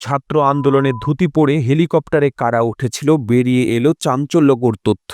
ছাত্র আন্দোলনে ধুতি পরে হেলিকপ্টারে কারা উঠেছিল বেরিয়ে এলো চাঞ্চল্যকর তথ্য।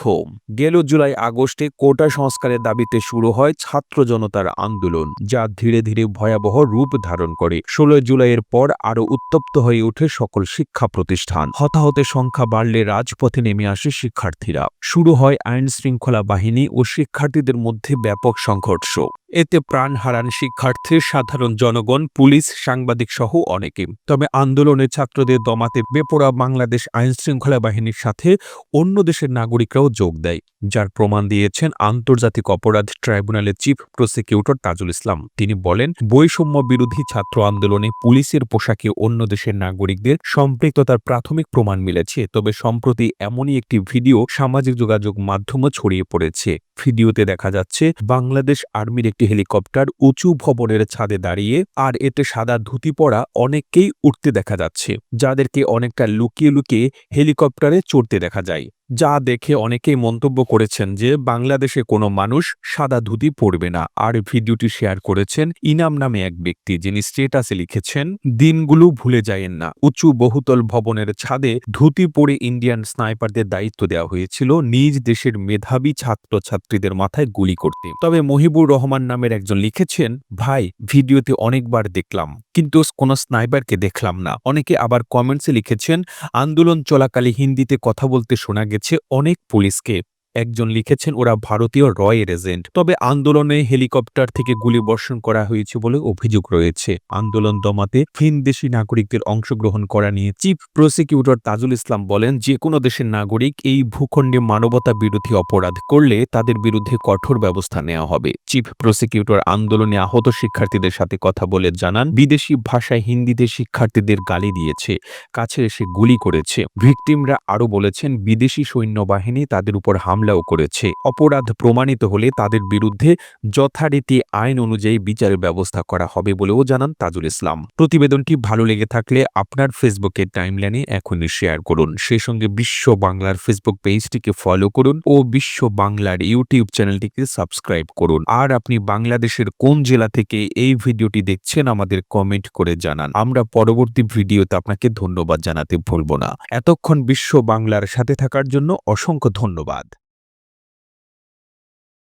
গেল জুলাই আগস্টে কোটা সংস্কারের দাবিতে শুরু হয় ছাত্র জনতার আন্দোলন, যা ধীরে ধীরে ভয়াবহ রূপ ধারণ করে। ষোলোই জুলাইয়ের পর আরও উত্তপ্ত হয়ে ওঠে সকল শিক্ষা প্রতিষ্ঠান। হতাহতের সংখ্যা বাড়লে রাজপথে নেমে আসে শিক্ষার্থীরা। শুরু হয় আইন শৃঙ্খলা বাহিনী ও শিক্ষার্থীদের মধ্যে ব্যাপক সংঘর্ষ। এতে প্রাণ হারান শিক্ষার্থী সাধারণ জনগণ, পুলিশ, সাংবাদিক সহ অনেকে। তবে আন্দোলনে ছাত্রদের দমাতে বেপরা বাংলাদেশ আইনশৃঙ্খলা বাহিনীর সাথে অন্য দেশের নাগরিকরাও যোগ দেয়। যার প্রমাণ দিয়েছেন আন্তর্জাতিক অপরাধ ট্রাইব্যুনালের চিফ প্রসিকিউটর তাজুল ইসলাম। তিনি বলেন, বৈষম্য বিরোধী ছাত্র আন্দোলনে পুলিশের পোশাকে অন্য দেশের নাগরিকদের সম্পৃক্ততার প্রাথমিক প্রমাণ মিলেছে, তবে সম্প্রতি এমনই একটি ভিডিও সামাজিক যোগাযোগ মাধ্যমে ছড়িয়ে পড়েছে। ভিডিওতে দেখা যাচ্ছে, বাংলাদেশ আর্মির একটি হেলিকপ্টার উঁচু ভবনের ছাদে দাঁড়িয়ে, আর এতে সাদা ধুতি পরা অনেককেই উঠতে দেখা যাচ্ছে, যাদেরকে অনেকটা লুকিয়ে লুকিয়ে হেলিকপ্টারে চড়তে দেখা যায়। যা দেখে অনেকেই মন্তব্য করেছেন যে, বাংলাদেশে কোনো মানুষ সাদা ধুতি পরবে না। আর ভিডিওটি শেয়ার করেছেন ইনাম নামে এক ব্যক্তি, যিনি স্টেটাসে লিখেছেন, দিনগুলো ভুলে যায়েন না। উঁচু বহুতল ভবনের ছাদে ধুতি পরে ইন্ডিয়ান স্নাইপারদের দায়িত্ব দেওয়া হয়েছিল নিজ দেশের মেধাবী ছাত্রছাত্রীদের মাথায় গুলি করতে। তবে মহিবুর রহমান নামের একজন লিখেছেন, ভাই, ভিডিওতে অনেকবার দেখলাম, কিন্তু কোনো স্নাইপারকে দেখলাম না। অনেকে আবার কমেন্টসে লিখেছেন, আন্দোলন চলাকালে হিন্দিতে কথা বলতে শোনা গেছে অনেক পুলিশকে। একজন লিখেছেন, ওরা ভারতীয় রয়ের এজেন্ট। তবে আন্দোলনে হেলিকপ্টার থেকে গুলি বর্ষণ করা হয়েছে বলে অভিযোগ রয়েছে। আন্দোলন দমাতে ফিনদেশি নাগরিকদের অংশগ্রহণ করা নিয়ে চিফ প্রসিকিউটর তাজুল ইসলাম বলেন, যে কোনো দেশের নাগরিক এই ভূখণ্ডে মানবতা বিরোধী অপরাধ করলে তাদের বিরুদ্ধে কঠোর ব্যবস্থা নেওয়া হবে। চিফ প্রসিকিউটর আন্দোলনে আহত শিক্ষার্থীদের সাথে কথা বলে জানান, বিদেশি ভাষায় হিন্দিতে শিক্ষার্থীদের গালি দিয়েছে, কাছে এসে গুলি করেছে। ভিকটিমরা আরও বলেছেন, বিদেশি সৈন্যবাহিনী তাদের উপর হামলাও করেছে। অপরাধ প্রমাণিত হলে তাদের বিরুদ্ধে যথারীতি আইন অনুযায়ী বিচারের ব্যবস্থা করা হবে বলেও জানান তাজুল ইসলাম। প্রতিবেদনটি ভালো লেগে থাকলে আপনার ফেসবুকের টাইমলাইনে এখনই শেয়ার করুন। সেই সঙ্গে বিশ্ব বাংলার ফেসবুক পেজটিকে ফলো করুন ও বিশ্ব বাংলার ইউটিউব চ্যানেলটিকে সাবস্ক্রাইব করুন। আর আপনি বাংলাদেশের কোন জেলা থেকে এই ভিডিওটি দেখছেন আমাদের কমেন্ট করে জানান। আমরা পরবর্তী ভিডিওতে আপনাকে ধন্যবাদ জানাতে ভুলব না। এতক্ষণ বিশ্ব বাংলার সাথে থাকার জন্য অসংখ্য ধন্যবাদ।